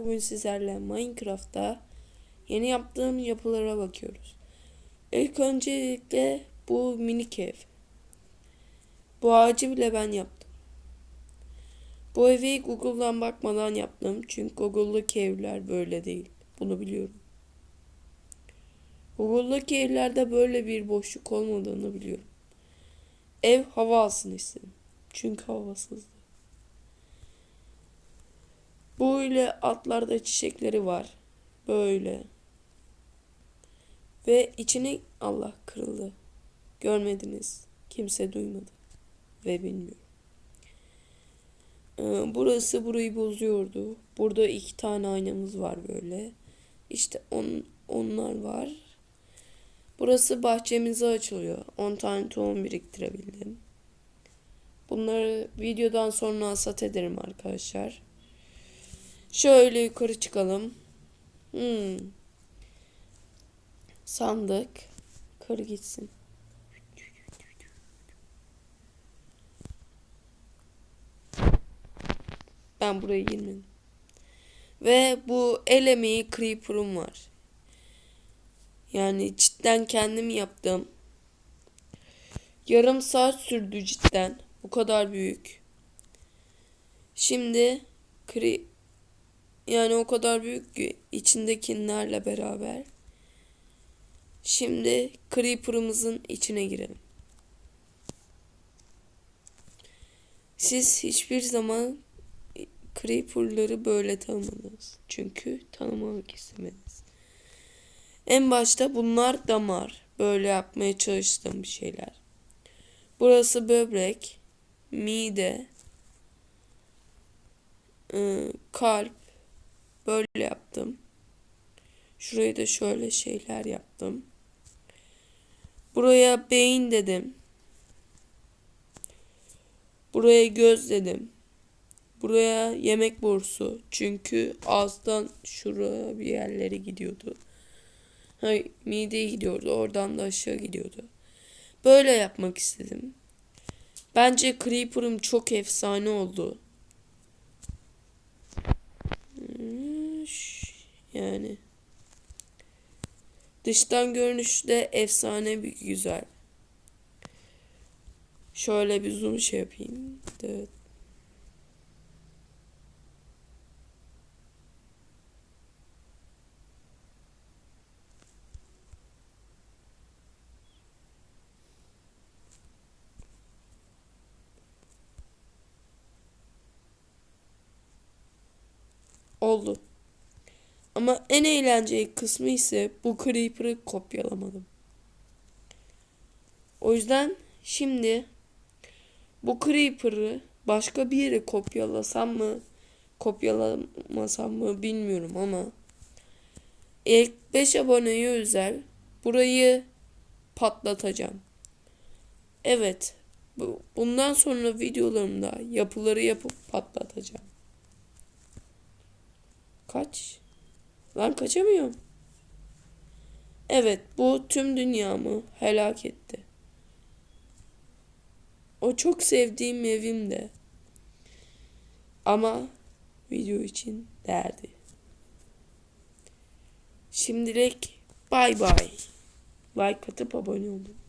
bugün sizlerle Minecraft'ta yeni yaptığım yapılara bakıyoruz. İlk öncelikle bu minik ev. Bu ağacı bile ben yaptım. Bu evi Google'dan bakmadan yaptım. Çünkü Google'daki evler böyle değil. Bunu biliyorum. Google'daki evlerde böyle bir boşluk olmadığını biliyorum. Ev hava alsın istedim. Çünkü havasızdı. Böyle altlarda çiçekleri var. Böyle. Ve içine Allah kırıldı. Görmediniz. Kimse duymadı. Ve bilmiyor. Ee, burası burayı bozuyordu. Burada iki tane aynamız var böyle. İşte on, onlar var. Burası bahçemize açılıyor. 10 tane tohum biriktirebildim. Bunları videodan sonra hasat ederim arkadaşlar. Şöyle yukarı çıkalım. Hmm. Sandık. Yukarı gitsin. Ben buraya girmedim. Ve bu el emeği creeper'ım var. Yani cidden kendim yaptım. Yarım saat sürdü cidden. Bu kadar büyük. Şimdi kri yani o kadar büyük ki içindekilerle beraber. Şimdi Creeper'ımızın içine girelim. Siz hiçbir zaman Creeper'ları böyle tanımadınız. Çünkü tanımamak istemediniz. En başta bunlar damar. Böyle yapmaya çalıştığım bir şeyler. Burası böbrek, mide, ıı, kalp, Böyle yaptım. Şuraya da şöyle şeyler yaptım. Buraya beyin dedim. Buraya göz dedim. Buraya yemek borusu. Çünkü ağızdan şuraya bir yerlere gidiyordu. Hayır, mideye gidiyordu. Oradan da aşağı gidiyordu. Böyle yapmak istedim. Bence Creeper'ım çok efsane oldu. Yani. Dıştan görünüşü de efsane bir güzel. Şöyle bir zoom şey yapayım. Evet. Oldu. Ama en eğlenceli kısmı ise bu Creeper'ı kopyalamadım. O yüzden şimdi bu Creeper'ı başka bir yere kopyalasam mı kopyalamasam mı bilmiyorum ama ilk 5 aboneye özel burayı patlatacağım. Evet bundan sonra videolarımda yapıları yapıp patlatacağım. Kaç? Lan kaçamıyorum. Evet bu tüm dünyamı helak etti. O çok sevdiğim evimde. Ama video için değerdi. Şimdilik bay bay. Like atıp abone olun.